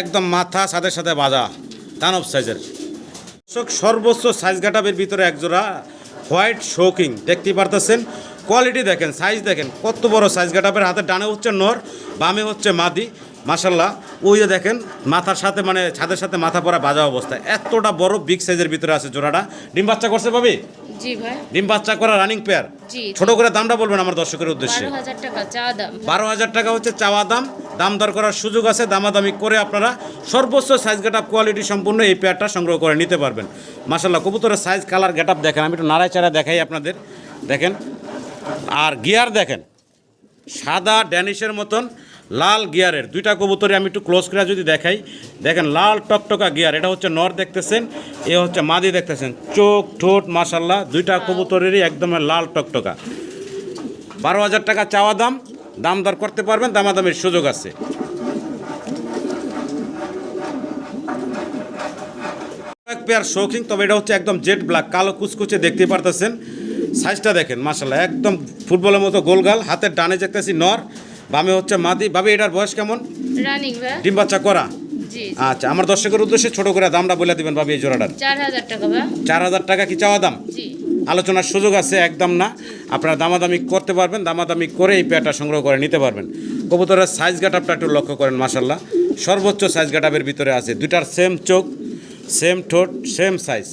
A: একদম মাথা সাথে সাথে বাজা দানব সাইজের সর্বোচ্চ সাইজ গাটাবের ভিতরে একজোড়া হোয়াইট শোকিং দেখতে পারতেছেন। কোয়ালিটি দেখেন সাইজ দেখেন, কত বড় সাইজ গাটাবের হাতে ডানে হচ্ছে নর, বামে হচ্ছে মাদি। মাশাল্লাহ ওই যে দেখেন মাথার সাথে মানে ছাদের সাথে মাথা পরা বাজা অবস্থা। এতটা বড় বিগ সাইজের ভিতরে আছে জোড়াটা। ডিম বাচ্চা করছে পাবি
B: জি ভাই।
A: ডিম বাচ্চা করা রানিং পেয়ার ছোট করে দামটা বলবেন আমার দর্শকের উদ্দেশ্যে।
B: বারো হাজার টাকা
A: হচ্ছে চাওয়া দাম। দাম দর করার সুযোগ আছে দামাদামি করে আপনারা সর্বোচ্চ সাইজ গেট আপ কোয়ালিটি সম্পূর্ণ এই পেয়ারটা সংগ্রহ করে নিতে পারবেন। মাসাল্লাহ কবুতরের সাইজ কালার গেট আপ দেখেন আমি একটু নাড়াই চাড়া দেখাই আপনাদের। দেখেন আর গিয়ার দেখেন সাদা ড্যানিশের মতন লাল গিয়ারের, দুইটা কবুতরে আমি একটু ক্লোজ করে যদি দেখাই। দেখেন লাল টকটকা গিয়ার, এটা হচ্ছে নর দেখতেছেন, এ হচ্ছে মাদি দেখতেছেন। চোখ, ঠোঁট মাসাল্লাহ দুইটা কবুতরেরই একদম লাল টকটকা। বারো হাজার টাকা চাওয়া দাম দাম দর করতে পারবেন, দামাদামির সুযোগ আছে। শৌখিন তবে এটা হচ্ছে একদম জেড ব্ল্যাক কালো কুচকুচে দেখতে পারতেছেন। সাইজটা দেখেন মাসাল্লাহ একদম ফুটবলের মতো গোলগাল, হাতের ডানে দেখতেছি নর। বামে হচ্ছে মাদি। ভাবি এটার বয়স কেমন?
B: রানিং ভাই।
A: ডিম বাচ্চা করা?
B: জি
A: আচ্ছা আমার দর্শকের উদ্দেশ্যে ছোট করে দামটা বলে দিবেন ভাবি এই জোড়াটার।
B: চার হাজার টাকা
A: কি চাওয়া দাম?
B: জি।
A: আলোচনার সুযোগ আছে একদম না। আপনারা দামাদামি করতে পারবেন দামাদামি করে এই পেয়ারটা সংগ্রহ করে নিতে পারবেন। কবুতরের সাইজ গাটাপটা একটু লক্ষ্য করেন মাসাল্লাহ সর্বোচ্চ সাইজ গাটাপের ভিতরে আছে দুইটার সেম চোখ সেম ঠোঁট সেম সাইজ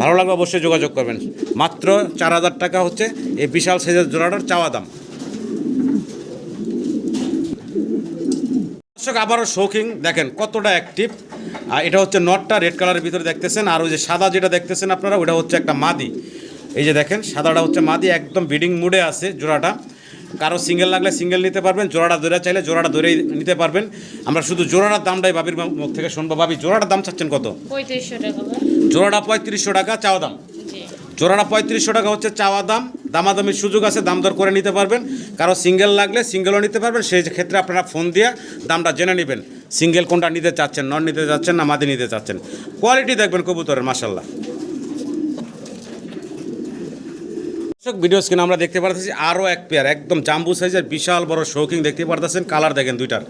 A: ভালো লাগলে অবশ্যই যোগাযোগ করবেন। মাত্র চার হাজার টাকা হচ্ছে এই বিশাল সাইজের জোড়াটার চাওয়া দাম। দর্শক আবারও শৌখিন। দেখেন কতটা অ্যাক্টিভ আর এটা হচ্ছে নটটা রেড কালারের ভিতরে দেখতেছেন। আর ওই যে সাদা যেটা দেখতেছেন আপনারা ওটা হচ্ছে একটা মাদি। এই যে দেখেন সাদাটা হচ্ছে মাদি একদম বিডিং মুডে আছে জোড়াটা। কারও সিঙ্গেল লাগলে সিঙ্গেল নিতে পারবেন জোড়াটা ধরে চাইলে জোড়াটা ধরেই নিতে পারবেন। আমরা শুধু জোড়াটার দামটাই বাবির মুখ থেকে শুনব। বাবি জোড়াটার দাম চাচ্ছেন কত?
B: পঁয়ত্রিশশো টাকা। ভাই
A: জোড়াটা পঁয়ত্রিশশো টাকা চাওয়া দাম?
B: জি
A: জোড়াটা পঁয়ত্রিশশো টাকা হচ্ছে চাওয়া দাম। দামাদামির সুযোগ আছে, দাম দর করে নিতে পারবেন। কারও সিঙ্গেল লাগলে সিঙ্গেলও নিতে পারবেন, সেই ক্ষেত্রে আপনারা ফোন দিয়ে দামটা জেনে নেবেন। সিঙ্গেল কোনটা নিতে চাচ্ছেন, নন নিতে চাচ্ছেন না মাদি নিতে চাচ্ছেন। কোয়ালিটি দেখবেন কবুতরের মাসাল্লাহ দর্শক, ভিডিও স্ক্রিনে আমরা দেখতে পারতেছি আরও এক পেয়ার একদম জাম্বু সাইজের বিশাল বড় শৌকিং দেখতে পারতেছেন কালার দেখেন দুইটার।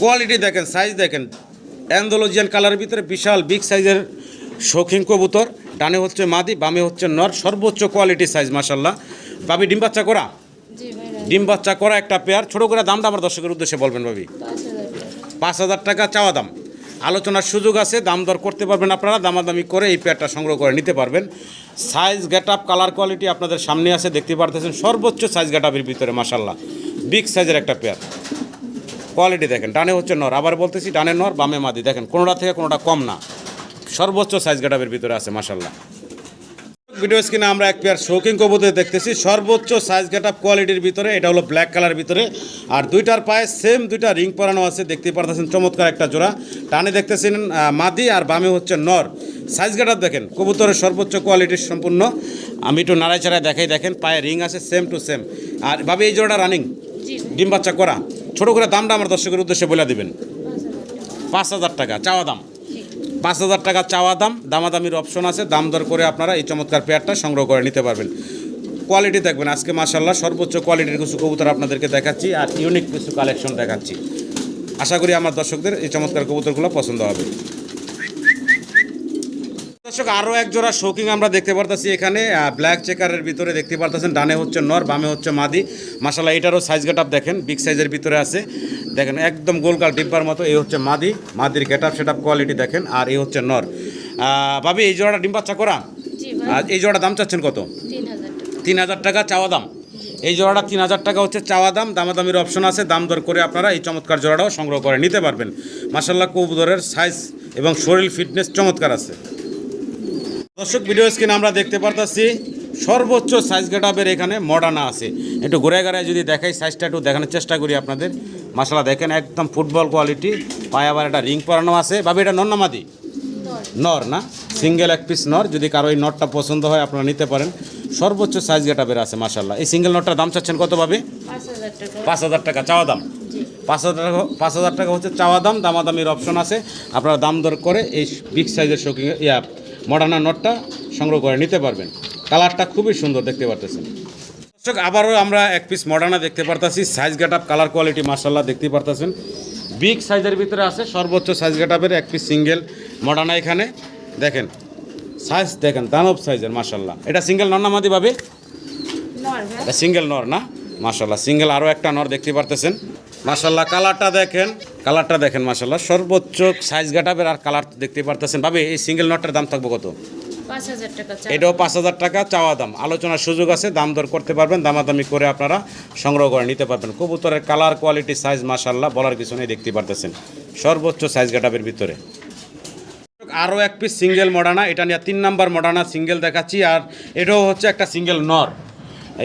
A: কোয়ালিটি দেখেন সাইজ দেখেন। অ্যান্ডোলজিয়ান কালারের ভিতরে বিশাল বিগ সাইজের শৌখিন কবুতর ডানে হচ্ছে মাদি বামে হচ্ছে নর সর্বোচ্চ কোয়ালিটি সাইজ মাসাল্লাহ বাবি ডিম বাচ্চা করা? ডিম বাচ্চা করা একটা পেয়ার ছোটো করে দামটা আমার দর্শকের উদ্দেশ্যে বলবেন ভাবি।
B: পাঁচ হাজার টাকা
A: পাঁচ হাজার টাকা চাওয়া দাম। আলোচনার সুযোগ আছে দাম দর করতে পারবেন আপনারা দামাদামি করে এই পেয়ারটা সংগ্রহ করে নিতে পারবেন। Size get up colour quality আপনাদের সামনে আছে দেখতে পারতেছেন সর্বোচ্চ সাইজ গেট আপের ভিতরে মাসাল্লাহ বিগ সাইজের একটা পেয়ার কোয়ালিটি দেখেন ডানে হচ্ছে নর আবার বলতেছি ডানে নর বামে মাদি। দেখেন কোনোটা থেকে কোনোটা কম না। সর্বোচ্চ সাইজ গেট আপের ভিতরে আছে মাসাল্লাহ ভিডিও স্ক্রিনে আমরা এক পেয়ার শৌকিং কবুতর দেখতেছি। সর্বোচ্চ সাইজ গেট আপ কোয়ালিটির ভিতরে এটা হলো ব্ল্যাক কালার ভিতরে। আর দুইটার পায়ে সেম দুইটা রিং পরানো আছে দেখতে পারতেছেন চমৎকার একটা জোড়া। টানে দেখতেছেন মাদি আর বামে হচ্ছে নর। সাইজ গেট আপ দেখেন কবুতরের সর্বোচ্চ কোয়ালিটির সম্পূর্ণ। আমি একটু নাড়াই চাড়াই দেখাই দেখেন পায়ে রিং আছে সেম টু সেম আর ভাবে এই জোড়াটা রানিং ডিম বাচ্চা করা। ছোটো করে দামটা আমার দর্শকের উদ্দেশ্যে বলে দেবেন।
B: পাঁচ হাজার টাকা
A: চাওয়া দাম। পাঁচ হাজার টাকা চাওয়া দাম, দামাদামির অপশন আছে। দাম দর করে আপনারা এই চমৎকার পেয়ারটা সংগ্রহ করে নিতে পারবেন। কোয়ালিটি দেখবেন, আজকে মাসাল্লাহ সর্বোচ্চ কোয়ালিটির কিছু কবুতর আপনাদেরকে দেখাচ্ছি আর ইউনিক কিছু কালেকশন দেখাচ্ছি। আশা করি আমার দর্শকদের এই চমৎকার কবুতরগুলো পছন্দ হবে। দর্শক আরও এক জোড়া শৌকিং আমরা দেখতে পারতেছি এখানে। ব্ল্যাক চেকারের ভিতরে দেখতে পারতেছেন ডানে হচ্ছে নর বামে হচ্ছে মাদি। মাসাল্লাহ এটারও সাইজ গেট দেখেন বিগ সাইজের ভিতরে আছে। দেখেন একদম গোলকাল ডিব্বার মতো এই হচ্ছে মাদি। মাদির গেট আপ সেট কোয়ালিটি দেখেন আর এই হচ্ছে নর। ভাবি এই জোড়াটা ডিম বাচ্চা করা? আর এই জোড়াটা দাম চাচ্ছেন কত?
B: তিন হাজার টাকা।
A: চাওয়া দাম। এই জোড়াটা তিন হাজার টাকা হচ্ছে চাওয়া দাম দামাদামির অপশন আছে দাম দর করে আপনারা এই চমৎকার জোড়াটাও সংগ্রহ করে নিতে পারবেন। মাসাল্লাহ কবুতরের সাইজ এবং শরীর ফিটনেস চমৎকার আছে। দর্শক ভিডিও স্ক্রিনে আমরা দেখতে পারতাছি, সর্বোচ্চ সাইজ গেটাপের এখানে মডার্না আছে। একটু ঘুরে ঘুরে যদি দেখাই সাইজটা একটু দেখানোর চেষ্টা করি আপনাদের। মাসাল্লাহ দেখেন একদম ফুটবল কোয়ালিটি পায়ে আবার একটা রিং পরানো আছে। ভাবি, এটা
B: নর
A: নর না? সিঙ্গেল এক পিস নর, যদি কারও এই নটটা পছন্দ হয়, আপনারা নিতে পারেন। সর্বোচ্চ সাইজ গেটাবের আছে মাসাল্লাহ এই সিঙ্গেল নটটার দাম চাচ্ছেন কত
B: টাকা।
A: পাঁচ হাজার টাকা, চাওয়া দাম। পাঁচ হাজার টাকা, পাঁচ হাজার টাকা হচ্ছে চাওয়া দাম, দামাদামির অপশন আছে। আপনারা দাম দর করে এই বিগ সাইজের শোকিং ইয়া মডার্না নটটা সংগ্রহ করে নিতে পারবেন। কালারটা খুবই সুন্দর দেখতে পারতেছেন। দর্শক আবারও আমরা এক পিস মডার্না দেখতে পারতাছি। Size get up colour quality মার্শাল্লাহ দেখতে পারতেছেন। বিগ সাইজের ভিতরে আছে সর্বোচ্চ সাইজ গেট আপের এক পিস সিঙ্গেল মডার্না এখানে। দেখেন সাইজ দেখেন দানব সাইজের মার্শাল্লাহ এটা সিঙ্গেল পাবে
B: নর ভাই।
A: এটা সিঙ্গেল নর না? মার্শাল্লাহ সিঙ্গেল আরও একটা নর দেখতে পারতেছেন। মাশাল্লাহ কালারটা দেখেন কালারটা দেখেন মাশাল্লাহ সর্বোচ্চ সাইজ গাটাবের আর কালার দেখতে পারতেছেন। ভাবে এই সিঙ্গেল নটটার দাম থাকবে কত? এটাও পাঁচ হাজার টাকা চাওয়া দাম। আলোচনার সুযোগ আছে দাম দর করতে পারবেন দামাদামি করে আপনারা সংগ্রহ করে নিতে পারবেন। কবুতরের কালার কোয়ালিটি সাইজ মাশাল্লাহ বলার কিছু নেই দেখতে পারতেছেন। সর্বোচ্চ সাইজ গাটাবের ভিতরে। আরও এক পিস সিঙ্গেল মডানা এটা নিয়ে তিন নাম্বার মডানা সিঙ্গেল দেখাচ্ছি আর এটাও হচ্ছে একটা সিঙ্গেল নর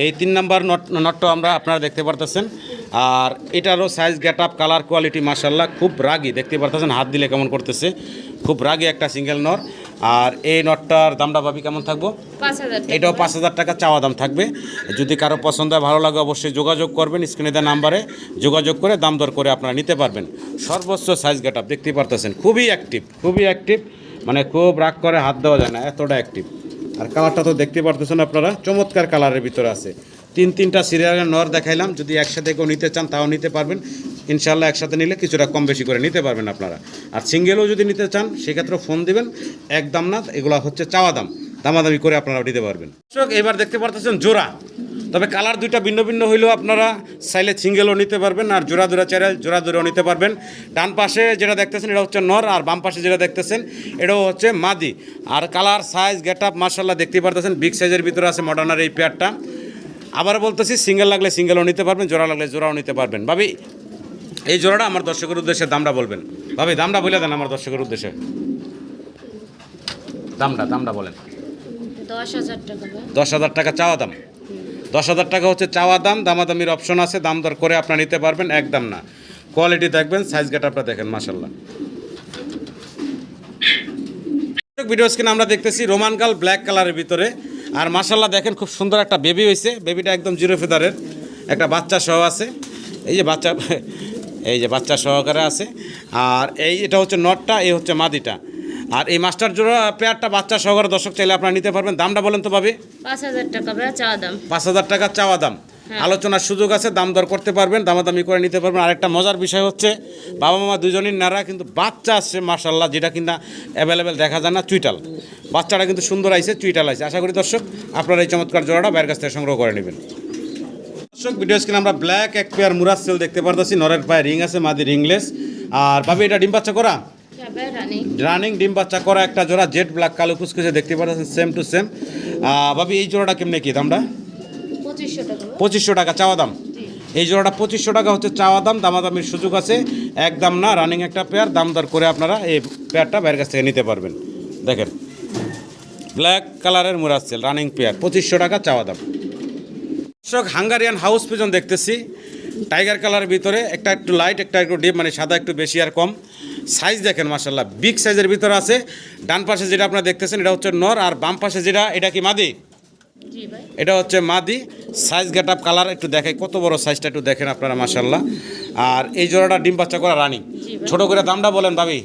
A: এই তিন নাম্বার নট নটটা আমরা আপনারা দেখতে পারতেছেন। আর এটারও size get up colour quality মাসাল্লাহ খুব রাগি। দেখতে পারতেছেন হাত দিলে কেমন করতেছে। খুব রাগি একটা সিঙ্গেল নর। আর এই নটটার দামটা ভাবি কেমন থাকব? এটাও পাঁচ হাজার টাকা চাওয়া দাম থাকবে। যদি কারও পছন্দ হয় ভালো লাগে অবশ্যই যোগাযোগ করবেন স্ক্রিনে দেওয়া নাম্বারে যোগাযোগ করে দাম দর করে আপনারা নিতে পারবেন। সর্বোচ্চ সাইজ গেট আপ দেখতেই পারতেছেন খুবই অ্যাক্টিভ খুবই অ্যাক্টিভ মানে খুব রাগ করে হাত দেওয়া যায় না এতটা অ্যাক্টিভ আর কালারটা তো দেখতে পারতেছেন আপনারা চমৎকার কালারের ভিতরে আছে। তিন তিনটা সিরিয়ালের নর দেখাইলাম। যদি একসাথে কেউ নিতে চান, তাও নিতে পারবেন। ইনশাল্লাহ একসাথে নিলে কিছুটা কম বেশি করে নিতে পারবেন আপনারা। আর সিঙ্গেলও যদি নিতে চান সেক্ষেত্রে ফোন দিবেন। একদম না, এগুলো হচ্ছে চাওয়া দাম। দামাদামি করে আপনারা নিতে পারবেন। এবার দেখতে পারতেছেন জোড়া। তবে কালার দুইটা ভিন্ন ভিন্ন হইলেও আপনারা চাইলে সিঙ্গেলও নিতে পারবেন আর জোড়া জোড়া চাইলে জোড়া জোড়াও নিতে পারবেন। ডান পাশে যেটা দেখতেছেন, এটা হচ্ছে নর আর বাম পাশে যেটা দেখতেছেন, এটাও হচ্ছে মাদি। আর কালার, সাইজ গেট আপ মার্শাল্লাহ দেখতে পারতেছেন, বিগ সাইজের ভিতরে আছে মডার্নার এই পেয়ারটা আবার বলতেছি সিঙ্গেল লাগলে সিঙ্গেলও নিতে পারবেন জোড়া লাগলে জোড়াও নিতে পারবেন। ভাবি এই জোড়াটা আমার দর্শকের উদ্দেশ্যে দামটা বলবেন। ভাবি দামটা বলে দেন আমার দর্শকের উদ্দেশ্যে। দামটা দামটা বলেন।
B: দশ হাজার টাকা
A: চাওয়া দাম। দশ হাজার টাকা হচ্ছে চাওয়া দাম দামাদামির অপশন আছে দাম দর করে আপনারা নিতে পারবেন একদম না। কোয়ালিটি দেখবেন সাইজ গেট আপনারা দেখেন মাসাল্লাহ ভিডিও স্ক্রিনে আমরা দেখতেছি রোমান কাল ব্ল্যাক কালারের ভিতরে আর মাসাল্লাহ দেখেন খুব সুন্দর একটা বেবি হয়েছে বেবিটা একদম জিরো ফেদারের একটা বাচ্চা সহ আছে। এই যে বাচ্চা এই যে বাচ্চা সহকারে আছে। আর এই এটা হচ্ছে নটটা এই হচ্ছে মাদিটা। আর এই মাস্টার জোড়া পেয়ারটা বাচ্চা সহকারে দর্শক চাইলে আপনারা নিতে পারবেন। দামটা বলেন তো পাবে
B: পাঁচ হাজার টাকা চাওয়া দাম।
A: পাঁচ হাজার টাকা চাওয়া দাম। আলোচনার সুযোগ আছে দাম দর করতে পারবেন দামাদামি করে নিতে পারবেন। আরেকটা মজার বিষয় হচ্ছে বাবা মামা দুজনই নারা কিন্তু বাচ্চা আসছে মার্শাল্লাহ যেটা কিনা অ্যাভেলেবেল দেখা যায় না চুইটাল। বাচ্চাটা কিন্তু সুন্দর আইছে চুইটাল আইছে। আশা করি দর্শক আপনারা এই চমৎকার জোড়াটা বাইরের কাছ থেকে সংগ্রহ করে নেবেন। দর্শক ভিডিও স্ক্রিনে আমরা ব্ল্যাক এক পেয়ার মুরাজ সেল দেখতে পারতেছি নরের পায়ে রিং আছে মাদি রিংলেস আর ভাবি এটা ডিম বাচ্চা করা?
B: হ্যাঁ রানি
A: রানিং ডিম বাচ্চা করা একটা জোড়া জেট ব্ল্যাক কালো কুচকুচে দেখতে পাচ্ছেন সেম টু সেম ভাবি এই জোড়াটা কেমনে কি দামটা?
B: পঁচিশশো টাকা।
A: পঁচিশশো টাকা চাওয়া দাম। এই জোড়াটা পঁচিশশো টাকা হচ্ছে চাওয়া দাম দামাদামির সুযোগ আছে। একদম না রানিং একটা পেয়ার দাম দর করে আপনারা এই পেয়ারটা বাইরের কাছ থেকে নিতে পারবেন। দেখেন ব্ল্যাক কালারের মুরাসেল রানিং পেয়ার পঁচিশশো টাকা চাওয়া দাম। দর্শক হাঙ্গারিয়ান হাউস পিজন দেখতেছি। টাইগার কালারের ভিতরে একটা একটু লাইট একটা একটু ডিপ মানে সাদা একটু বেশি আর কম। সাইজ দেখেন মাসাল্লাহ বিগ সাইজের ভিতরে আছে। ডান পাশে যেটা আপনারা দেখতেছেন এটা হচ্ছে নর আর বাম পাশে যেটা এটা কি মাদি? এটা হচ্ছে মাদি। সাইজ গেট আপ কালার একটু দেখে কত বড় সাইজটা একটু দেখেন আপনারা মাসাল্লাহ আর এই জোড়াটা ডিম বাচ্চা করা রানিং ছোট করে দামটা বলেন ভাবি।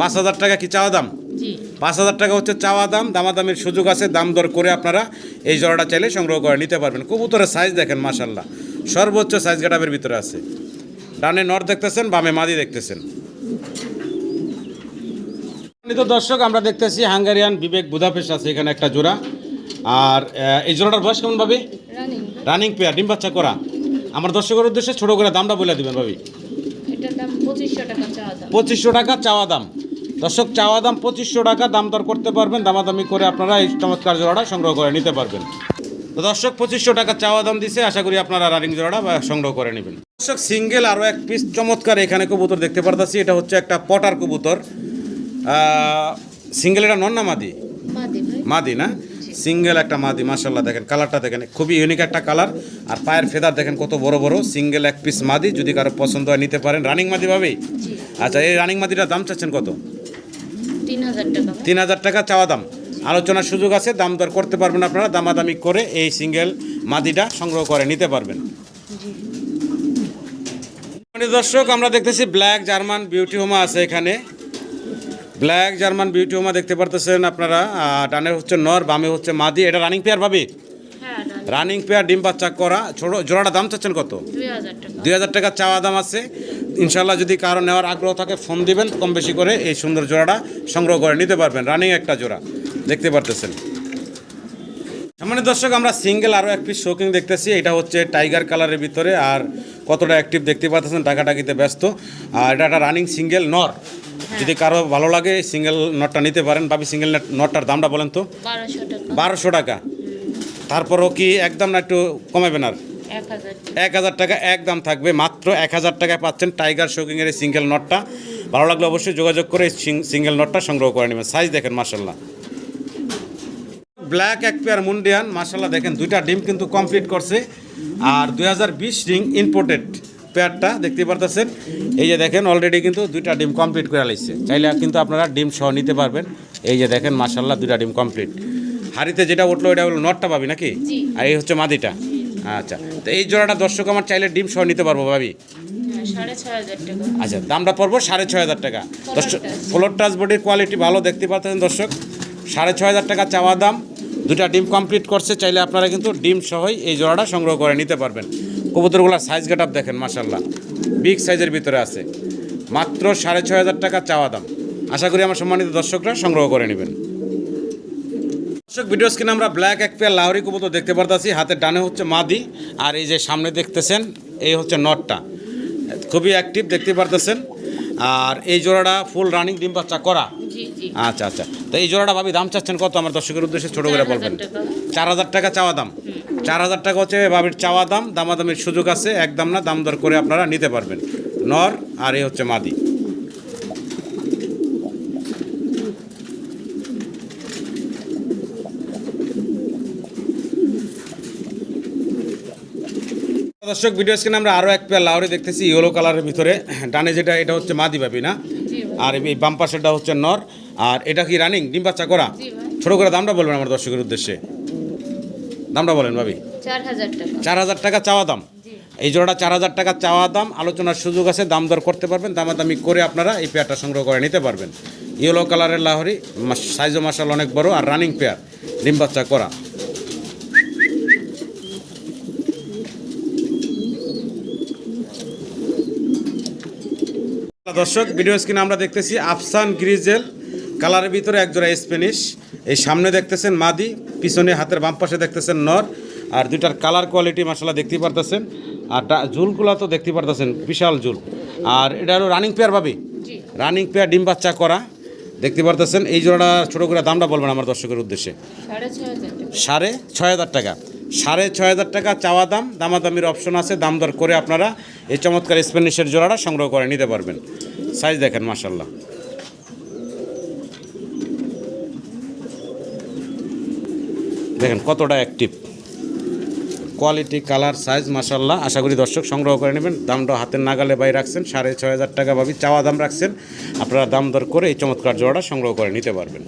B: পাঁচ হাজার টাকা
A: কি চাওয়া দাম? পাঁচ হাজার টাকা হচ্ছে চাওয়া দাম। দামাদামির সুযোগ আছে দাম দর করে আপনারা এই জোড়াটা চাইলে সংগ্রহ করে নিতে পারবেন। কবুতরের সাইজ দেখেন মাসাল্লাহ সর্বোচ্চ সাইজ গেটাপের ভিতরে আছে। ডানে নর দেখতেছেন বামে মাদি দেখতেছেন। দর্শক আমরা দেখতেছি হাঙ্গারিয়ান বিবেক বুদাপেশ আছে এখানে একটা জোড়া। আর এই জোড়াটার বয়স কেমন ভাবি?
B: রানিং
A: পেয়ার ডিম বাচ্চা করা। আমার দর্শকের উদ্দেশ্যে ছোট করে দামটা বলে দিবেন ভাবি।
B: পঁচিশশো টাকা
A: চাওয়া দাম। দর্শক চাওয়া দাম পঁচিশশো টাকা দাম দর করতে পারবেন দামাদামি করে আপনারা এই চমৎকার জোড়াটা সংগ্রহ করে নিতে পারবেন। তো দর্শক পঁচিশশো টাকা চাওয়া দাম দিছে আশা করি আপনারা রানিং জোড়াটা সংগ্রহ করে নেবেন। দর্শক সিঙ্গেল আরও এক পিস চমৎকার এখানে কবুতর দেখতে পারতাছি এটা হচ্ছে একটা পটার কবুতর। সিঙ্গেল এটা নন না মাদি?
B: মাদি
A: না? সিঙ্গেল একটা মাদি মাসাল্লাহ দেখেন কালারটা দেখেন খুবই ইউনিক একটা কালার আর পায়ের ফেদার দেখেন কত বড় বড় সিঙ্গেল এক পিস মাদি যদি কারও পছন্দ হয় নিতে পারেন। রানিং মাদি পাবেই
B: জি।
A: আচ্ছা এই রানিং মাদিটার দাম চাচ্ছেন কত?
B: তিন হাজার টাকা।
A: চাওয়া দাম। আলোচনার সুযোগ আছে দাম দর করতে পারবেন আপনারা দামাদামি করে এই সিঙ্গেল মাদিটা সংগ্রহ করে নিতে পারবেন। দর্শক আমরা দেখতেছি ব্ল্যাক জার্মান বিউটি হোমা আছে এখানে। ব্ল্যাক জার্মান বিউটি হোমা দেখতে পারতেছেন আপনারা ডানে হচ্ছে নর বামে হচ্ছে মাদি। এটা রানিং পেয়ার পাবে
B: হ্যাঁ
A: রানিং পেয়ার ডিম বাচ্চা করা ছোট জোড়াটা দাম চাচ্ছেন কত?
B: দুই হাজার টাকা।
A: দুই হাজার টাকা চাওয়া দাম আছে। ইনশাল্লাহ যদি কারও নেওয়ার আগ্রহ থাকে ফোন দিবেন কম বেশি করে এই সুন্দর জোড়াটা সংগ্রহ করে নিতে পারবেন। রানিং একটা জোড়া দেখতে পারতেছেন। সামনে দর্শক আমরা সিঙ্গেল আরও এক পিস শোকিং দেখতেছি। এটা হচ্ছে টাইগার কালারের ভিতরে আর কতটা অ্যাক্টিভ দেখতে পাচ্ছেন টাকাটাকিতে ব্যস্ত। আর এটা একটা রানিং সিঙ্গেল নর যদি কারও ভালো লাগে সিঙ্গেল নটটা নিতে পারেন। বাবি সিঙ্গেল নটটার দামটা বলেন তো?
B: বারোশো টাকা।
A: তারপরও কি একদম না একটু কমাবেন আর?
B: এক হাজার
A: টাকা। একদম থাকবে। মাত্র এক হাজার টাকায় পাচ্ছেন টাইগার শোকিংয়ের এই সিঙ্গেল নটটা ভালো লাগলে অবশ্যই যোগাযোগ করে সিঙ্গেল নটটা সংগ্রহ করে নেবেন। সাইজ দেখেন মার্শাল্লাহ ব্ল্যাক এক পেয়ার মুন্ডিয়ান মার্শাল্লাহ দেখেন দুইটা ডিম কিন্তু কমপ্লিট করছে। আর দুই হাজার বিশ রিং ইম্পোর্টেড পেয়ারটা দেখতে পারতেছেন? এই যে দেখেন অলরেডি কিন্তু দুইটা ডিম কমপ্লিট করে লাইছে। চাইলে কিন্তু আপনারা ডিম সহ নিতে পারবেন। এই যে দেখেন মার্শাল্লাহ দুইটা ডিম কমপ্লিট হাড়িতে যেটা উঠল ওইটা হলো নটটা পাবি নাকি। আর এই হচ্ছে মাদিটা। আচ্ছা তো এই জোড়াটা দর্শক আমার চাইলে ডিম সহ নিতে পারব ভাবি?
B: হ্যাঁ সাড়ে ছয় হাজার
A: আচ্ছা দামটা পড়ব সাড়ে ছয় হাজার টাকা। দর্শক ফ্লোর টাচ বডির কোয়ালিটি ভালো দেখতে পাচ্ছেন দর্শক? সাড়ে ছয় হাজার টাকা চাওয়া দাম। দুটা ডিম কমপ্লিট করছে, চাইলে আপনারা কিন্তু ডিম সহই এই জোড়াটা সংগ্রহ করে নিতে পারবেন। কবুতরগুলোর সাইজ গেট আপ দেখেন মাসাল্লাহ বিগ সাইজের ভিতরে আছে। মাত্র সাড়ে ছয় হাজার টাকা চাওয়া দাম। আশা করি আমার সম্মানিত দর্শকরা সংগ্রহ করে নেবেন। দর্শক ভিডিও স্ক্রিনে আমরা ব্ল্যাক এক পেয়ার লাহরি কবুতর দেখতে পারতাছি। হাতের ডানে হচ্ছে মাদি, আর এই যে সামনে দেখতেছেন, এই হচ্ছে নটটা। খুবই অ্যাক্টিভ দেখতে পারতেছেন। আর এই জোড়াটা ফুল রানিং ডিম বাচ্চা করা। আচ্ছা আচ্ছা। তো এই জোড়াটা ভাবি দাম চাচ্ছেন কত? আমার দর্শকের উদ্দেশ্যে ছোটো করে বলবেন। চার হাজার টাকা। চাওয়া দাম। চার হাজার টাকা হচ্ছে ভাবির চাওয়া দাম। দামাদামির সুযোগ আছে একদম না। দাম দর করে আপনারা নিতে পারবেন। নর আর এই হচ্ছে মাদি। দর্শক ভিডিও স্ক্রিনে আমরা আরও এক পেয়ার লাউরি দেখতেছি ইয়েলো কালারের ভিতরে। ডানে যেটা এটা হচ্ছে মাদি ভাবি না? আর এই বাম পাশেরটা হচ্ছে নর। আর এটা কি রানিং ডিম বাচ্চা করা? ছোট করে দামটা বলবেন আমার দর্শকের উদ্দেশ্যে। দামটা বলেন ভাবি।
B: চার হাজার টাকা।
A: চার হাজার টাকা চাওয়া দাম। এই জোড়াটা চার হাজার টাকা চাওয়া দাম। আলোচনার সুযোগ আছে দাম দর করতে পারবেন। দামাদামি করে আপনারা এই পেয়ারটা সংগ্রহ করে নিতে পারবেন। ইয়েলো কালারের লাহরি সাইজও মাসাল অনেক বড় আর রানিং পেয়ার ডিম বাচ্চা করা। দর্শক ভিডিও স্ক্রিনে আমরা দেখতেছি আফসান গ্রিজেল। কালারের ভিতরে একজোড়া স্প্যানিশ এই সামনে দেখতেছেন মাদি পিছনে হাতের বাম পাশে দেখতেছেন নর। আর দুইটার কালার কোয়ালিটি মাসালা দেখতে পারতেছেন। আর ঝুলগুলো তো দেখতে পারতেছেন বিশাল ঝুল। আর এটা হলো রানিং পেয়ার পাবি রানিং পেয়ার ডিম বাচ্চা করা। দেখতে পারতেছেন এই জোড়াটা ছোটো করে দামটা বলবেন আমার দর্শকের উদ্দেশ্যে।
B: সাড়ে ছয় হাজার টাকা।
A: সাড়ে ছয় হাজার টাকা। সাড়ে ছয় হাজার টাকা চাওয়া দাম দামাদামির অপশন আছে দাম দর করে আপনারা এই চমৎকার স্প্যানিশের জোড়াটা সংগ্রহ করে নিতে পারবেন। সাইজ দেখেন মাসাল্লাহ দেখেন কতটা অ্যাক্টিভ কোয়ালিটি কালার সাইজ মাসাল্লাহ আশা করি দর্শক সংগ্রহ করে নেবেন। দামটা হাতের নাগালে বাই রাখছেন, সাড়ে ছয় হাজার টাকা ভাবি চাওয়া দাম রাখছেন। আপনারা দাম দর করে এই চমৎকার জোড়াটা সংগ্রহ করে নিতে পারবেন।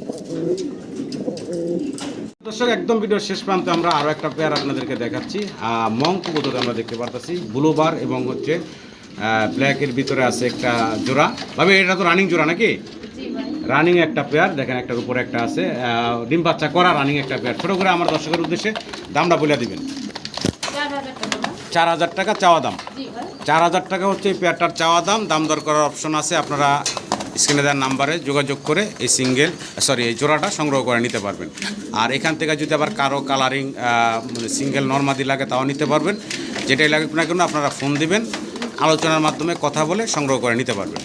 A: দর্শক, একদম ভিডিওর শেষ প্রান্তে আমরা আরও একটা পেয়ার আপনাদেরকে দেখাচ্ছি। মং আমরা দেখতে পারতেছি। ব্লু বার এবং হচ্ছে ব্ল্যাকের ভিতরে আছে একটা জোড়া। ভাবে, এটা তো রানিং জোড়া নাকি? রানিং একটা পেয়ার দেখেন একটার উপরে একটা আছে ডিম বাচ্চা করা রানিং একটা পেয়ার ছোটো করে আমার দর্শকের উদ্দেশ্যে দামটা বলে দিবেন।
B: চার হাজার টাকা
A: চাওয়া দাম। চার হাজার টাকা হচ্ছে এই পেয়ারটার চাওয়া দাম। দাম দর করার অপশন আছে, আপনারা স্ক্রিনে দেওয়ার নাম্বারে যোগাযোগ করে এই সিঙ্গেল সরি এই জোড়াটা সংগ্রহ করে নিতে পারবেন। আর এখান থেকে যদি আবার কারও কালারিং সিঙ্গেল নর্মাদি লাগে তাও নিতে পারবেন। যেটাই লাগুক না কেন আপনারা ফোন দিবেন, আলোচনার মাধ্যমে কথা বলে সংগ্রহ করে নিতে পারবেন।